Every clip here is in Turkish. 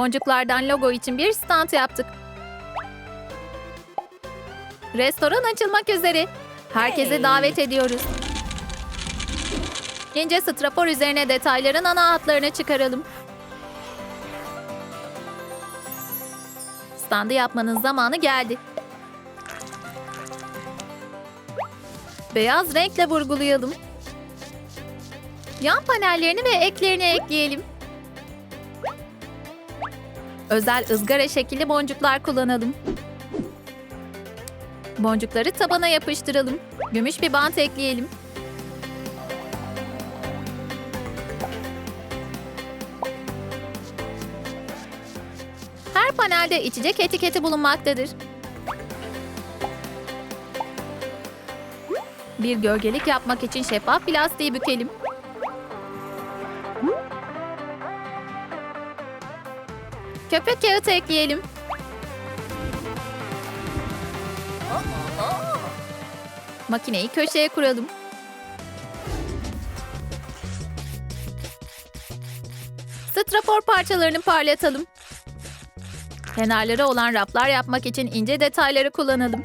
Boncuklardan logo için bir stand yaptık. Restoran açılmak üzere. Herkese davet ediyoruz. İnce strafor üzerine detayların ana hatlarını çıkaralım. Standı yapmanın zamanı geldi. Beyaz renkle vurgulayalım. Yan panellerini ve eklerini ekleyelim. Özel ızgara şekilli boncuklar kullanalım. Boncukları tabana yapıştıralım. Gümüş bir bant ekleyelim. Her panelde içecek etiketi bulunmaktadır. Bir gölgelik yapmak için şeffaf plastiği bükelim. Köpük kağıtı ekleyelim. Makineyi köşeye kuralım. Strafor parçalarını parlatalım. Kenarları olan raflar yapmak için ince detayları kullanalım.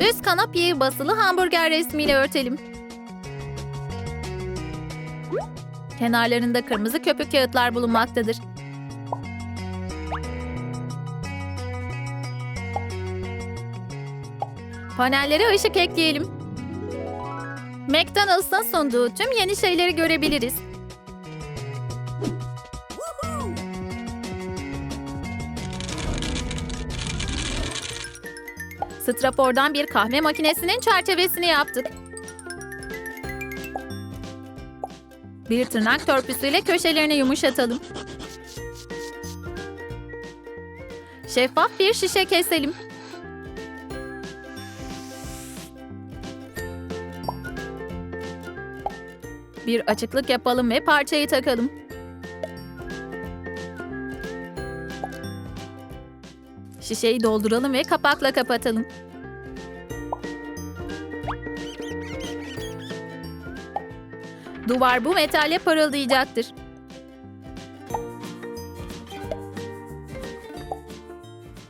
Üst kanapyeyi basılı hamburger resmiyle örtelim. Kenarlarında kırmızı köpük kağıtlar bulunmaktadır. Panellere ışık ekleyelim. McDonald's'ın sunduğu tüm yeni şeyleri görebiliriz. Strafor'dan bir kahve makinesinin çerçevesini yaptık. Bir tırnak törpüsüyle köşelerini yumuşatalım. Şeffaf bir şişe keselim. Bir açıklık yapalım ve parçayı takalım. Şişeyi dolduralım ve kapakla kapatalım. Duvar bu metalle parıldayacaktır.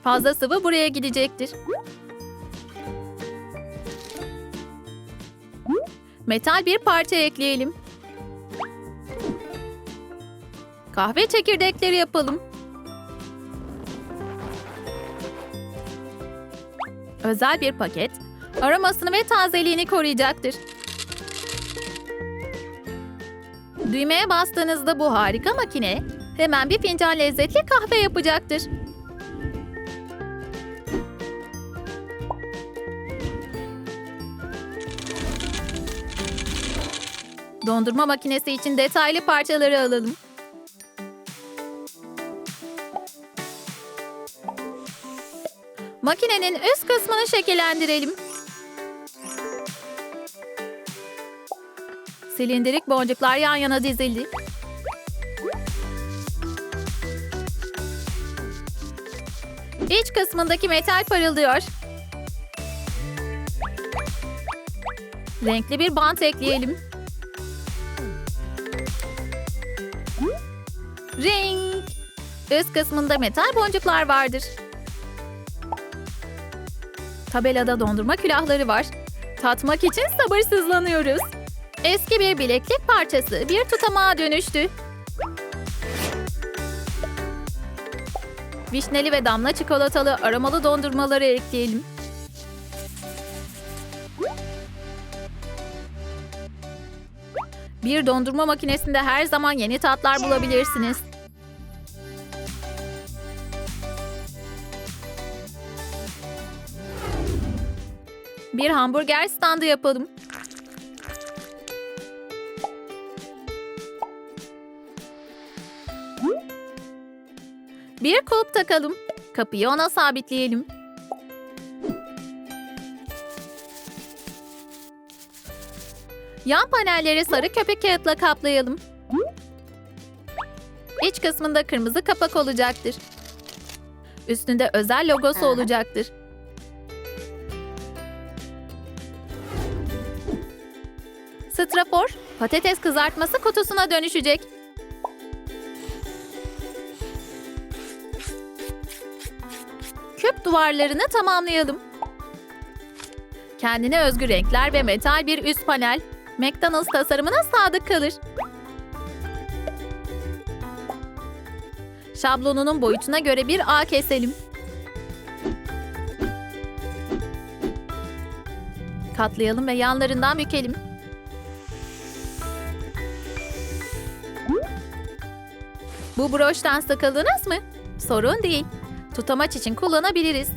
Fazla sıvı buraya gidecektir. Metal bir parça ekleyelim. Kahve çekirdekleri yapalım. Özel bir paket, aromasını ve tazeliğini koruyacaktır. Düğmeye bastığınızda bu harika makine hemen bir fincan lezzetli kahve yapacaktır. Dondurma makinesi için detaylı parçaları alalım. Makinenin üst kısmını şekillendirelim. Silindirik boncuklar yan yana dizildi. İç kısmındaki metal parıldıyor. Renkli bir bant ekleyelim. Ring! Üst kısmında metal boncuklar vardır. Tabelada dondurma külahları var. Tatmak için sabırsızlanıyoruz. Eski bir bileklik parçası bir tutamağa dönüştü. Vişneli ve damla çikolatalı aromalı dondurmaları ekleyelim. Bir dondurma makinesinde her zaman yeni tatlar bulabilirsiniz. Bir hamburger standı yapalım. Bir kulp takalım. Kapıyı ona sabitleyelim. Yan panelleri sarı köpek kağıtla kaplayalım. İç kısmında kırmızı kapak olacaktır. Üstünde özel logosu olacaktır. Strafor, patates kızartması kutusuna dönüşecek. Duvarlarını tamamlayalım. Kendine özgü renkler ve metal bir üst panel. McDonald's tasarımına sadık kalır. Şablonunun boyutuna göre bir ağ keselim. Katlayalım ve yanlarından bükelim. Bu broştan sıkıldınız mı? Sorun değil. Tutamaç için kullanabiliriz.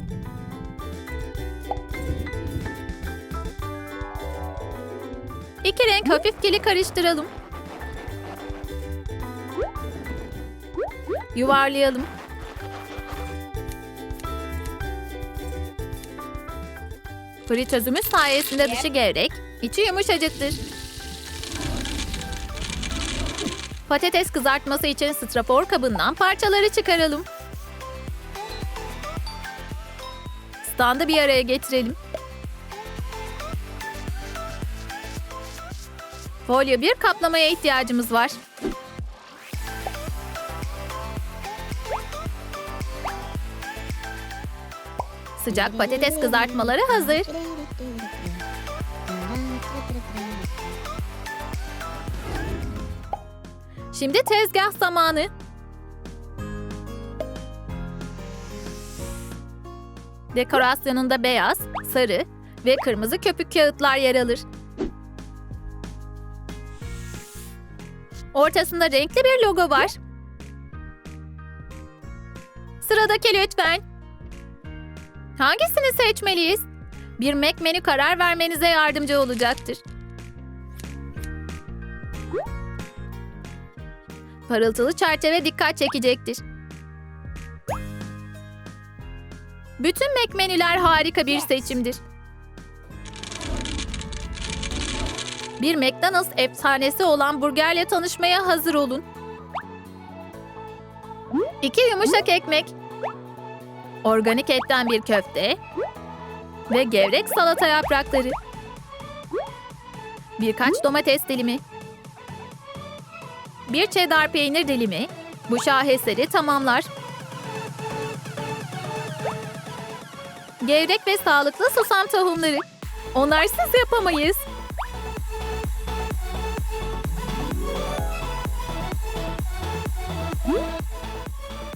İki renk hafif geli karıştıralım. Yuvarlayalım. Fritözümüz sayesinde dışı gevrek, içi yumuşacıktır. Patates kızartması için strafor kabından parçaları çıkaralım. Standı bir araya getirelim. Folyo bir kaplamaya ihtiyacımız var. Sıcak patates kızartmaları hazır. Şimdi tezgah zamanı. Dekorasyonunda beyaz, sarı ve kırmızı köpük kağıtlar yer alır. Ortasında renkli bir logo var. Sıradaki lütfen. Hangisini seçmeliyiz? Bir Mac menü karar vermenize yardımcı olacaktır. Parıltılı çerçeve dikkat çekecektir. Bütün Mac menüler harika bir seçimdir. Bir McDonald's efsanesi olan burgerle tanışmaya hazır olun. İki yumuşak ekmek, organik etten bir köfte ve gevrek salata yaprakları. Birkaç domates dilimi. Bir cheddar peynir dilimi bu şaheseri tamamlar. Gevrek ve sağlıklı susam tohumları. Onlarsız yapamayız.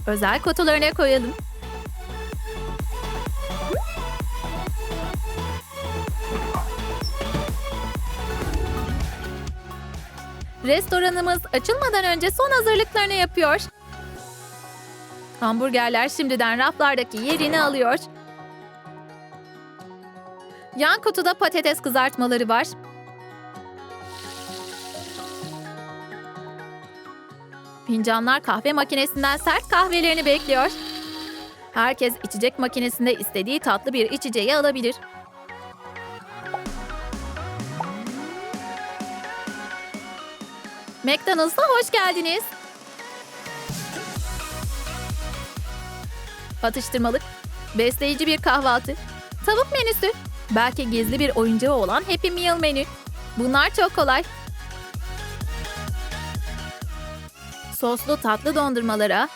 Özel kutularına koyalım. Restoranımız açılmadan önce son hazırlıklarını yapıyor. Hamburgerler şimdiden raflardaki yerini alıyor. Yan kutuda patates kızartmaları var. Fincanlar kahve makinesinden sert kahvelerini bekliyor. Herkes içecek makinesinde istediği tatlı bir içeceği alabilir. McDonald's'a hoş geldiniz. Atıştırmalık, besleyici bir kahvaltı, tavuk menüsü, belki gizli bir oyuncağı olan Happy Meal menü. Bunlar çok kolay. Soslu tatlı dondurmalara,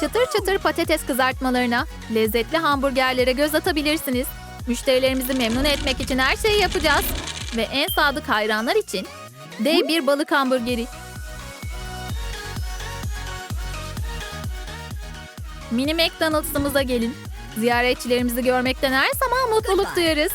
çıtır çıtır patates kızartmalarına, lezzetli hamburgerlere göz atabilirsiniz. Müşterilerimizi memnun etmek için her şeyi yapacağız. Ve en sadık hayranlar için dev bir balık hamburgeri. Mini McDonald's'ımıza gelin. Ziyaretçilerimizi görmekten her zaman mutluluk duyarız.